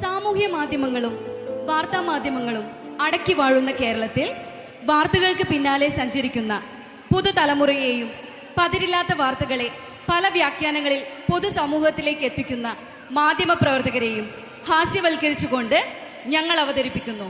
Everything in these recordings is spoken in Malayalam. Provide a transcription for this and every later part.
സാമൂഹ്യ മാധ്യമങ്ങളും വാർത്താ മാധ്യമങ്ങളും അടക്കി വാഴുന്ന കേരളത്തിൽ വാർത്തകൾക്ക് പിന്നാലെ സഞ്ചരിക്കുന്ന പുതുതലമുറയെയും പതിരില്ലാത്ത വാർത്തകളെ പല വ്യാഖ്യാനങ്ങളിൽ പൊതുസമൂഹത്തിലേക്ക് എത്തിക്കുന്ന മാധ്യമപ്രവർത്തകരെയും ഹാസ്യവൽക്കരിച്ചുകൊണ്ട് ഞങ്ങൾ അവതരിപ്പിക്കുന്നു.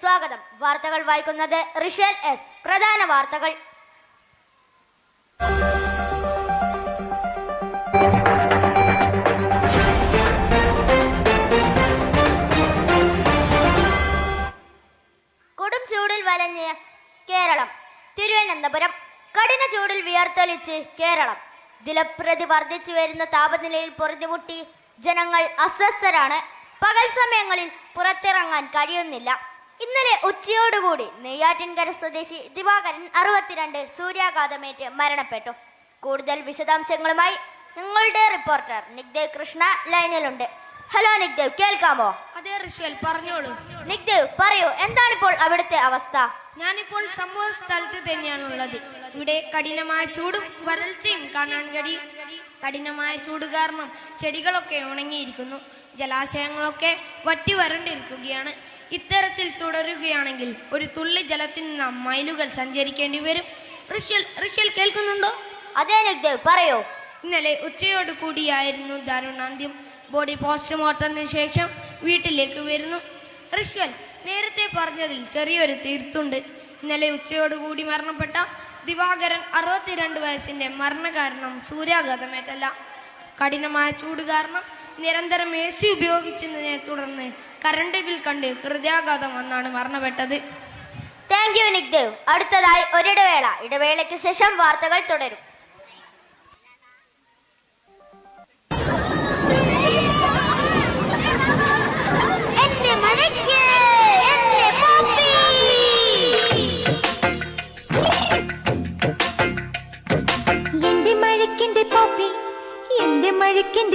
സ്വാഗതം. വാർത്തകൾ വായിക്കുന്നത് റിഷേൽ എസ് പ്രധാന വാർത്തകൾ. കൊടും ചൂടിൽ വലഞ്ഞ് കേരളം. തിരുവനന്തപുരം. കഠിന ചൂടിൽ വിയർത്തൊലിച്ച് കേരളം. ദിലപ്രതി വർദ്ധിച്ചു വരുന്ന താപനിലയിൽ പൊറുതിമുട്ടി ജനങ്ങൾ അസ്വസ്ഥരാണ്. പകൽ സമയങ്ങളിൽ പുറത്തിറങ്ങാൻ കഴിയുന്നില്ല. ഇന്നലെ ഉച്ചയോടുകൂടി നെയ്യാറ്റിൻകര സ്വദേശി ദിവാകരൻ അറുപത്തിരണ്ട് സൂര്യാഘാതമേറ്റ് മരണപ്പെട്ടു. കൂടുതൽ വിശദാംശങ്ങളുമായി നിങ്ങളുടെ റിപ്പോർട്ടർ നിഗ്ദേവ് കൃഷ്ണ ലൈനിലുണ്ട്. ഹലോ നിഗ്ദേവ് കേൾക്കാമോ? അതെ ഋഷ്വൽ പറഞ്ഞോളൂ. നിഗ്ദേവ് പറയൂ എന്താണിപ്പോൾ അവിടുത്തെ അവസ്ഥ? ഞാനിപ്പോൾ സംഭവ സ്ഥലത്ത് തന്നെയാണുള്ളത്. ഇവിടെ കഠിനമായ ചൂടും വരൾച്ചയും കാണാൻ കഴിയും കഠിനമായ ചൂട് കാരണം ചെടികളൊക്കെ ഉണങ്ങിയിരിക്കുന്നു. ജലാശയങ്ങളൊക്കെ വറ്റി വരണ്ടിരിക്കുകയാണ്. ഇത്തരത്തിൽ തുടരുകയാണെങ്കിൽ ഒരു തുള്ളി ജലത്തിൽ നിന്ന് മൈലുകൾ സഞ്ചരിക്കേണ്ടി വരും. ഋഷ്യൽ ഋഷ്യൽ കേൾക്കുന്നുണ്ടോ? അതെ പറയോ പറയൂ. ഇന്നലെ ഉച്ചയോട് കൂടിയായിരുന്നു ദാരുണാന്ത്യം ബോഡി പോസ്റ്റ്മോർട്ടത്തിന് ശേഷം വീട്ടിലേക്ക് വരുന്നു. ഋഷ്യൽ നേരത്തെ പറഞ്ഞതിൽ ചെറിയൊരു തീർത്തുണ്ട് ഇന്നലെ ഉച്ചയോടുകൂടി മരണപ്പെട്ട ദിവാകരൻ അറുപത്തിരണ്ട് വയസ്സിന്റെ മരണകാരണം സൂര്യാഘാതമേറ്റല്ല. കഠിനമായ ചൂട് കാരണം നിരന്തരം എ സി ഉപയോഗിച്ചതിനെ തുടർന്ന് കറണ്ട് ബിൽ കണ്ട് ഹൃദയാഘാതം വന്നാണ് മരണപ്പെട്ടത്. താങ്ക് യു നിഗ്ദേവ് അടുത്തതായി ഒരിടവേള. ഇടവേളയ്ക്ക് ശേഷം വാർത്തകൾ തുടരും.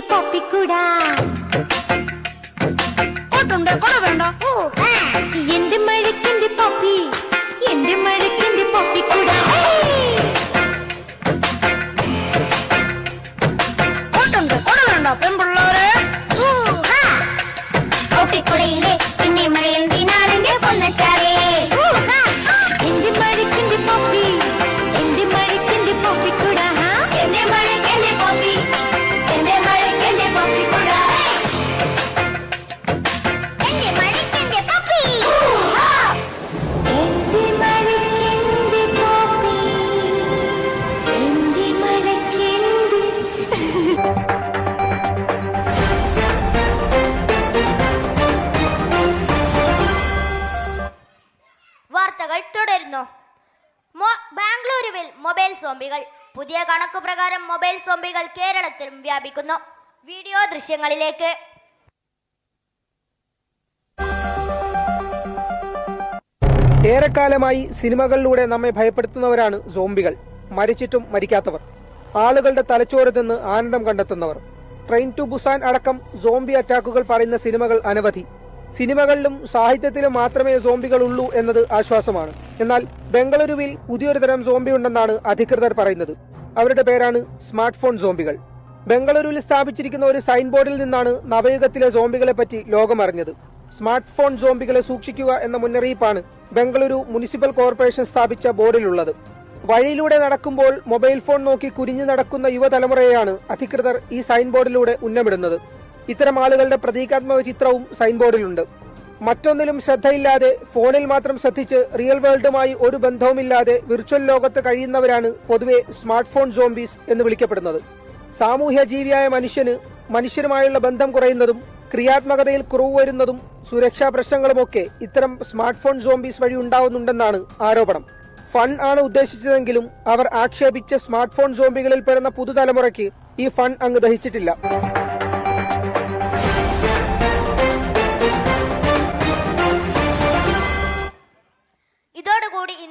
പപ്പിക്കൂടാ? പോപ്പിക്കൂടാ എന്റെ മഴക്കിന്റെ പോപ്പി? എന്റെ മഴക്കിന്റെ പോപ്പിക്കൂടാ? വാർത്തകൾ തുടരുന്നു. ബാംഗ്ലൂരുവിൽ മൊബൈൽ സോംബികൾ. പുതിയ കണക്കു പ്രകാരം മൊബൈൽ സോംബികൾ കേരളത്തിലും വ്യാപിക്കുന്നു. വീഡിയോ ദൃശ്യങ്ങളിലേക്ക്. ഏറെക്കാലമായി സിനിമകളിലൂടെ നമ്മെ ഭയപ്പെടുത്തുന്നവരാണ് സോംബികൾ. മരിച്ചിട്ടും മരിക്കാത്തവർ. ആളുകളുടെ തലച്ചോറ് നിന്ന് ആനന്ദം കണ്ടെത്തുന്നവർ. ട്രെയിൻ ടു ബുസാൻ അടക്കം സോംബി അറ്റാക്കുകൾ പറയുന്ന സിനിമകൾ അനവധി. സിനിമകളിലും സാഹിത്യത്തിലും മാത്രമേ സോംബികൾ ഉള്ളൂ എന്നത് ആശ്വാസമാണ്. എന്നാൽ ബംഗളൂരുവിൽ പുതിയൊരു തരം സോംബി ഉണ്ടെന്നാണ് അധികൃതർ പറയുന്നത്. അവരുടെ പേരാണ് സ്മാർട്ട് ഫോൺ സോംബികൾ. ബംഗളൂരുവിൽ സ്ഥാപിച്ചിരിക്കുന്ന ഒരു സൈൻ ബോർഡിൽ നിന്നാണ് നവയുഗത്തിലെ സോംബികളെ പറ്റി ലോകമറിഞ്ഞത് സ്മാർട്ട് ഫോൺ സോംബികളെ സൂക്ഷിക്കുക എന്ന മുന്നറിയിപ്പാണ് ബംഗളൂരു മുനിസിപ്പൽ കോർപ്പറേഷൻ സ്ഥാപിച്ച ബോർഡിലുള്ളത്. വഴിയിലൂടെ നടക്കുമ്പോൾ മൊബൈൽ ഫോൺ നോക്കി കുരിഞ്ഞു നടക്കുന്ന യുവതലമുറയെയാണ് അധികൃതർ ഈ സൈൻ ബോർഡിലൂടെ ഉന്നമിടുന്നത്. ഇത്തരം ആളുകളുടെ പ്രതീകാത്മക ചിത്രവും സൈൻ ബോർഡിലുണ്ട് മറ്റൊന്നിലും ശ്രദ്ധയില്ലാതെ ഫോണിൽ മാത്രം ശ്രദ്ധിച്ച് റിയൽ വേൾഡുമായി ഒരു ബന്ധവുമില്ലാതെ വിർച്വൽ ലോകത്ത് കഴിയുന്നവരാണ് പൊതുവെ സ്മാർട്ട് ഫോൺ സോംബീസ് എന്ന് വിളിക്കപ്പെടുന്നത്. സാമൂഹ്യ ജീവിയായ മനുഷ്യന് മനുഷ്യരുമായുള്ള ബന്ധം കുറയുന്നതും ക്രിയാത്മകതയിൽ കുറവ് വരുന്നതും സുരക്ഷാ പ്രശ്നങ്ങളുമൊക്കെ ഇത്തരം സ്മാർട്ട് ഫോൺ സോംബീസ് വഴി ഉണ്ടാവുന്നുണ്ടെന്നാണ് ആരോപണം. ഫൺ ആണ് ഉദ്ദേശിച്ചതെങ്കിലും അവർ ആക്ഷേപിച്ച സ്മാർട്ട് ഫോൺ സോംബികളിൽ പെടുന്ന പുതുതലമുറയ്ക്ക് ഈ ഫൺ അങ്ങ് ദഹിച്ചിട്ടില്ല.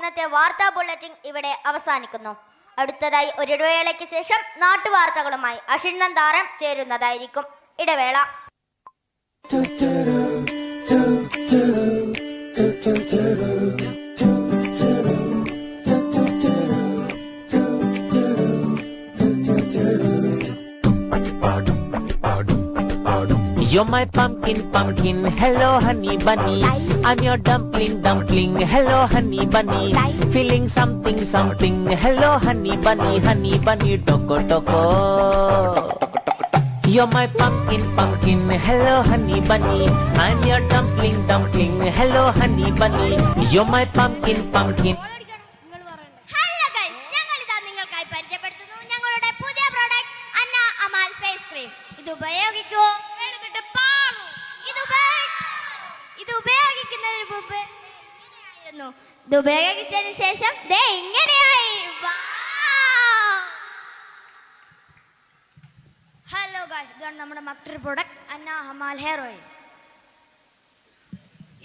ഇന്നത്തെ വാർത്താ ബുള്ളറ്റിൻ ഇവിടെ അവസാനിക്കുന്നു അടുത്തതായി ഒരു ഇടവേളയ്ക്ക് ശേഷം നാട്ടുവാർത്തകളുമായി അഷിണ്ണൻ താരം ചേരുന്നതായിരിക്കും ഇടവേള You're my pumpkin, pumpkin. Hello, honey bunny. I'm your dumpling, dumpling. Hello, honey bunny. Feeling something, something. Hello, honey bunny, honey bunny. Toko, toko. You're my pumpkin, pumpkin. Hello, honey bunny. I'm your dumpling, dumpling. Hello, honey bunny. You're my pumpkin, pumpkin. ഇതാ നിങ്ങൾക്കായി പരിചയപ്പെടുത്തുന്നു ഞങ്ങളുടെ പുതിയ product Anna Amal face cream ഇത് ഉപയോഗിക്കൂ ഇത് ഉപയോഗി- ഇത് ഉപയോഗിക്കുന്നതിന് മുമ്പ് എങ്ങനെയായിരുന്നു? ഇത് ശേഷം ദേ ഇങ്ങനെയായി. ഹലോ ഗായ്സ് ഇതാണ് നമ്മുടെ മറ്റൊരു പ്രൊഡക്റ്റ് അന്ന ഹമാൽ ഹെയർ ഓയിൽ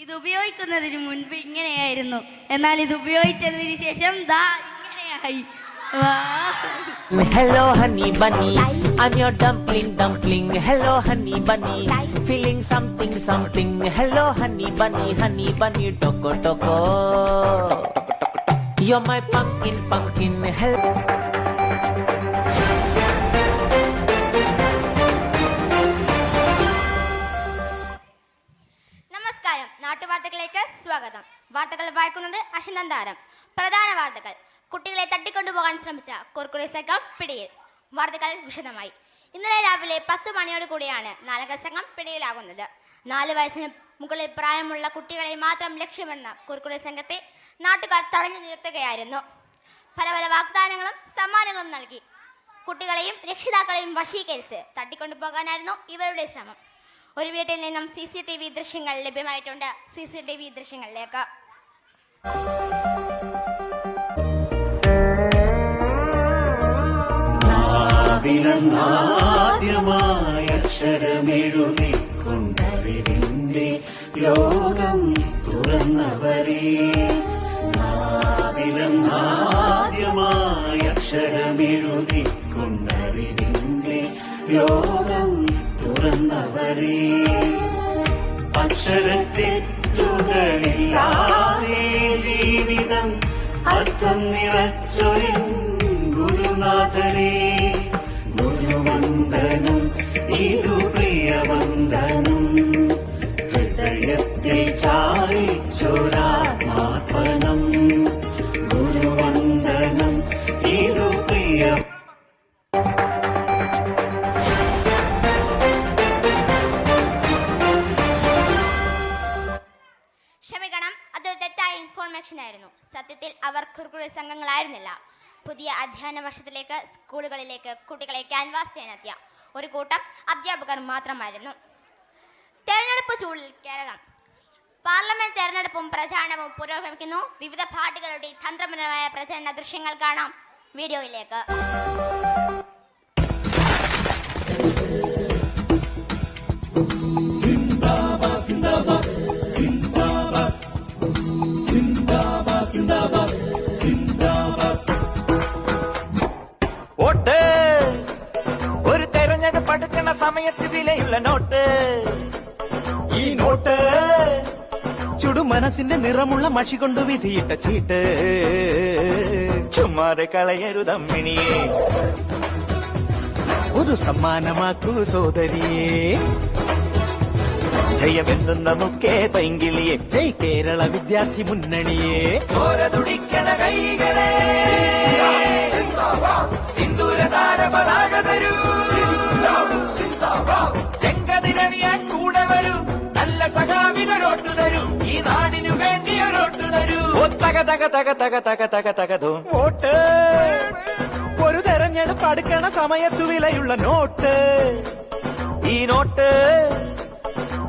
ഇത് ഉപയോഗിക്കുന്നതിന് മുൻപ് ഇങ്ങനെയായിരുന്നു. എന്നാൽ ഇത് ഉപയോഗിച്ചതിന് ശേഷം ദാ ഇങ്ങനെയായി. Hello, honey bunny. I'm your dumpling, dumpling. Hello, honey bunny. Feeling something, something. Hello, honey bunny, honey bunny. Toko, toko. You're my pumpkin, pumpkin. Hello. നമസ്കാരം നാട്ടുവാർത്തകളിലേക്ക് സ്വാഗതം വാർത്തകൾ വായിക്കുന്നത് അശിനൻ താരം പ്രധാന വാർത്തകൾ കുട്ടികളെ തട്ടിക്കൊണ്ടുപോകാൻ ശ്രമിച്ച കുർക്കുറി സംഘം പിടിയിൽ. വാർത്തകൾ വിശദമായി. ഇന്നലെ രാവിലെ പത്ത് മണിയോട് കൂടിയാണ് നാലക സംഘം പിടിയിലാകുന്നത്. നാല് വയസ്സിന് മുകളിൽ പ്രായമുള്ള കുട്ടികളെ മാത്രം ലക്ഷ്യമെന്ന കുർക്കുറി സംഘത്തെ നാട്ടുകാർ തടഞ്ഞു നിർത്തുകയായിരുന്നു. പല പല വാഗ്ദാനങ്ങളും സമ്മാനങ്ങളും നൽകി. കുട്ടികളെയും രക്ഷിതാക്കളെയും വശീകരിച്ച് തട്ടിക്കൊണ്ടുപോകാനായിരുന്നു ഇവരുടെ ശ്രമം. ഒരു വീട്ടിൽ നിന്നും സി സി ടി വി ദൃശ്യങ്ങൾ ലഭ്യമായിട്ടുണ്ട്. സി സി ടി വി ദൃശ്യങ്ങളിലേക്ക്. ആദ്യമായ അക്ഷരമെഴുതി കൊണ്ടറിവിന്റെ ലോകം തുറന്നവരെ. ആദ്യമായ അക്ഷരമെഴുതി കൊണ്ടറിവിന്റെ ലോകം തുറന്നവരെ. അക്ഷരത്തെറ്റുകളില്ലാതെ ജീവിതം അർത്ഥം നിറച്ചൊരു ഗുരുനാഥനെ. ക്ഷമിക്കണം അതൊരു തെറ്റായ ഇൻഫോർമേഷൻ ആയിരുന്നു. സത്യത്തിൽ അവർ കുറുക്കുറി സംഘങ്ങളായിരുന്നില്ല. പുതിയ അധ്യയന വർഷത്തിലേക്ക് സ്കൂളുകളിലേക്ക് കുട്ടികളെ ക്യാൻവാസ് ചെയ്യാനെത്തിയ ഒരു കൂട്ടം അധ്യാപകർ മാത്രമായിരുന്നു. തെരഞ്ഞെടുപ്പ് ചൂടിൽ കേരളം. പാർലമെന്റ് തെരഞ്ഞെടുപ്പും പ്രചാരണവും പുരോഗമിക്കുന്നു. വിവിധ പാർട്ടികളുടെ തന്ത്രപരമായ പ്രചരണ ദൃശ്യങ്ങൾ കാണാം വീഡിയോയിലേക്ക്. മഷി കൊണ്ടു വിധിയിട്ട ചീട്ട്. ചുമ്മാതെ കളയരുതമ്മിണിയെ ഒരു സമ്മാനമാക്കൂ സോദരിയെ. ജയമെന്നും നമുക്കേ പൈങ്കിളിയെ. ജയ് കേരള വിദ്യാർത്ഥി മുന്നണിയെ. ചോര തുടിക്കണ കൈകളെ. സിന്ദൂരതാര പതാക തരൂ. തക തക തക തക തക തക തകതോ വോട്ട്. ഒരു തെരഞ്ഞെടുപ്പ് അടുക്കണ സമയത്തു വിലയുള്ള നോട്ട്. ഈ നോട്ട്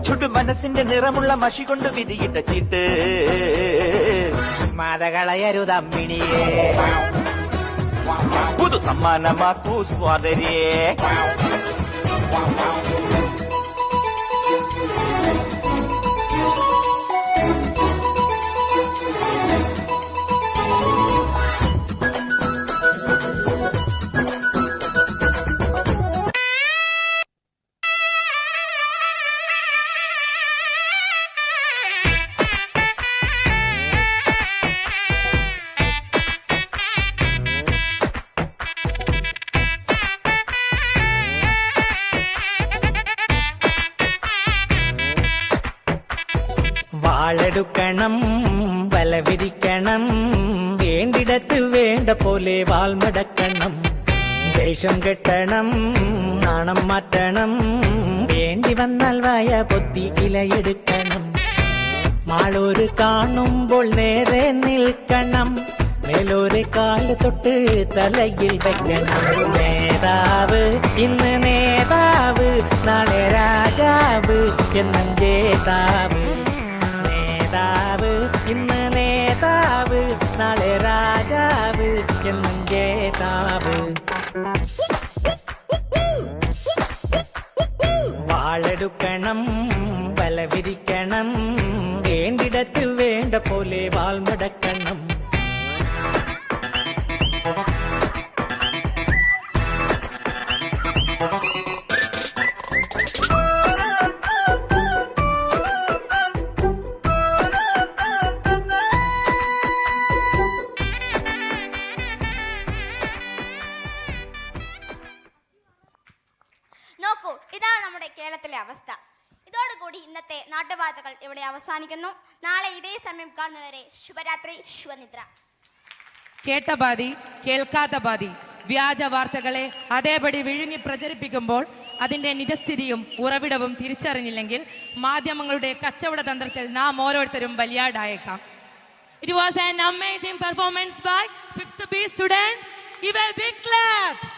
ചുട്ടു മനസ്സിന്റെ നിറമുള്ള മഷി കൊണ്ട് വിധിയിട്ട ചീട്ട്. മതകളയരുതമ്മിണിയേ. പുതു സമ്മാനമാക്കൂ സ്വാതരിയെ വാളെടുക്കണം വല വിരിക്കണം വേണ്ടിടത്ത് വേണ്ട പോലെ വാൾമടക്കണം ദേഷം കെട്ടണം നാണം മാറ്റണം വേണ്ടി വന്നാൽ വായ പൊത്തി ഇലയെടുക്കണം. മാളൂര് കാണുമ്പോൾ നേരെ നിൽക്കണം മേലൂരെ കാൽ തൊട്ട് തലയിൽ വെക്കണം. നേതാവ് ഇന്ന് നേതാവ് നാളെ രാജാവ് എന്നും ജേതാവ്. നേതാവ് ഇന്ന് നേതാവ് നാളെ രാജാവ് എന്നും ജേതാവ്. വാളെടുക്കണം വലവിരിക്കണം വേണ്ടിടത്ത് വേണ്ട പോലെ വാൾമുടക്കണം ശുഭരാത്രി ശുഭനിദ്ര. കേട്ട ബാധി കേൾക്കാത്ത ബാധി വ്യാജ വാർത്തകളെ അതേപടി വിഴുങ്ങി പ്രചരിപ്പിക്കുമ്പോൾ അതിന്റെ നിജസ്ഥിതിയും ഉറവിടവും തിരിച്ചറിഞ്ഞില്ലെങ്കിൽ മാധ്യമങ്ങളുടെ കച്ചവട തന്ത്രത്തിൽ നാം ഓരോരുത്തരും ബലിയാടായേക്കാം. It was an amazing performance by fifth B students ഇവ ബിഗ് clap.